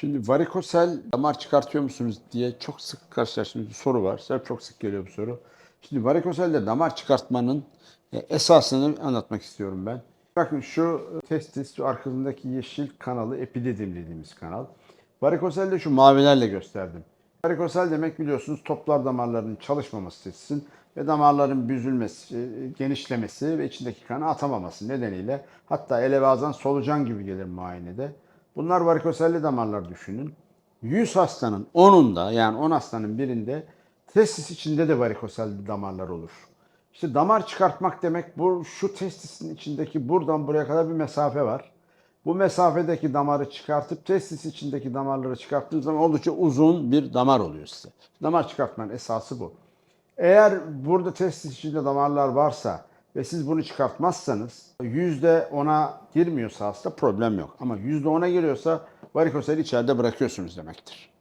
Şimdi varikosel damar çıkartıyor musunuz diye çok sık karşılaştığımız bir soru var. Size çok sık geliyor bu soru. Şimdi varikoselde damar çıkartmanın e, esasını anlatmak istiyorum ben. Bakın şu testis, şu arkasındaki yeşil kanalı epididim dediğimiz kanal. Varikoselde şu mavilerle gösterdim. Varikosel demek biliyorsunuz toplar damarlarının çalışmaması testisin ve damarların büzülmesi, e, genişlemesi ve içindeki kanı atamaması nedeniyle hatta ele bazen solucan gibi gelir muayenede. Bunlar varikoselli damarlar düşünün. 100 hastanın 10'unda yani 10 hastanın birinde testis içinde de varikoselli damarlar olur. İşte damar çıkartmak demek bu şu testisin içindeki buradan buraya kadar bir mesafe var. Bu mesafedeki damarı çıkartıp testis içindeki damarları çıkarttığınız zaman oldukça uzun bir damar oluyor size. Damar çıkartmanın esası bu. Eğer burada testis içinde damarlar varsa ve siz bunu çıkartmazsanız %10'a girmiyorsa hasta problem yok. Ama %10'a giriyorsa varikoseli içeride bırakıyorsunuz demektir.